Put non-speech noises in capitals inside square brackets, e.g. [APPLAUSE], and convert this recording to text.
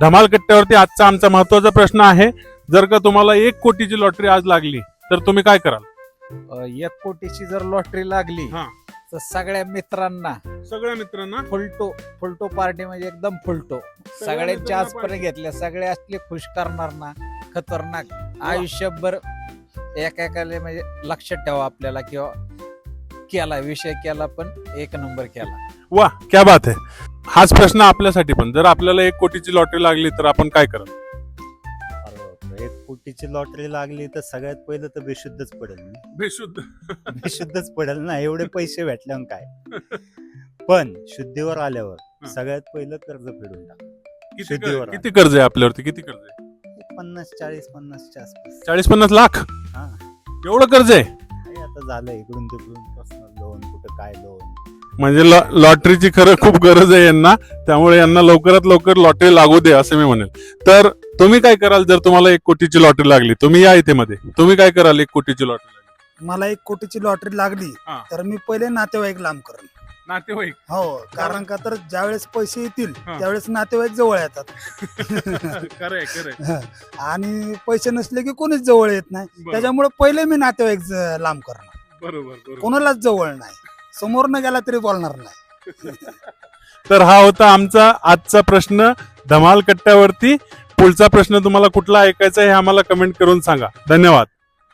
धमाल कट्ट्यावरती आजचा आमचा महत्त्वाचा प्रश्न आहे. जर का तुम्हाला एक कोटीची लॉटरी आज लागली तर तुम्ही काय कराल? अ, एक कोटीची जर लॉटरी लागली हा. तर सगळ्या मित्रांना सगळ्या मित्रांना? फुलटो फुलटो पार्टी म्हणजे एकदम फुलटो सगळ्यांच्या मित्रांना आजपर्यंत घेतल्या सगळे असले खुश करणार ना खतरनाक आयुष्यभर एकेकाले म्हणजे लक्षात ठेवा आपल्याला किंवा केला विषय केला पण एक नंबर केला. वा क्या बात आहे. हाच प्रश्न आपल्यासाठी पण. जर आपल्याला एक कोटीची लॉटरी लागली तर आपण काय कराल अरे बापरे, एक कोटीची लॉटरी लागली तर सगळ्यात पहिलं तर बेशुद्धच पडेल बेशुद्ध. [LAUGHS] बेशुद्धच पडेल ना? एवढे पैसे भेटल्यावर काय? पण शुद्धीवर आल्यावर हं. सगळ्यात पहिलं कर्ज फेडून टाक. किती शुद्धीवर कर्ज- किती कर्ज आहे आपल्यावरती? किती कर्ज आहे? एक पन्नास चाळीस पन्नासच्या आसपास. चाळीस पन्नास लाख? हा. एवढं कर्ज आहे? आता झालं इकडून तिकडून पर्सनल लोन कुठं काय लोन म्हणजे लॉ- लॉटरीची खरं खूप गरज आहे यांना. त्यामुळे यांना लवकरात लवकर लॉटरी लागू दे असं मी म्हणेल. तर तुम्ही काय कराल जर तुम्हाला एक कोटीची लॉटरी लागली? तुम्ही या इथे मध्ये तुम्ही काय कराल एक कोटीची लॉटरी मला एक कोटीची लॉटरी लागली हा. तर मी पहिले नातेवाईक लांब करेन. नातेवाईक? हो कारण का तर ज्यावेळेस पैसे येतील हा. त्यावेळेस नातेवाईक जवळ येतात. [LAUGHS] खरंय खरंय [LAUGHS] आणि पैसे नसले की कोणीच जवळ येत नाही. त्याच्यामुळे पहिले मी नातेवाईक ज- लांब करणार. बरोबर बरोबर. कोणालाच जवळ नाही. समोर न गेला तरी बोलणार नाही. तर हा होता आमचा आजचा प्रश्न. धमाल कट्ट्यावरती पुढचा प्रश्न तुम्हाला कुठला ऐकायचा हे आम्हाला कमेंट करून सांगा. धन्यवाद.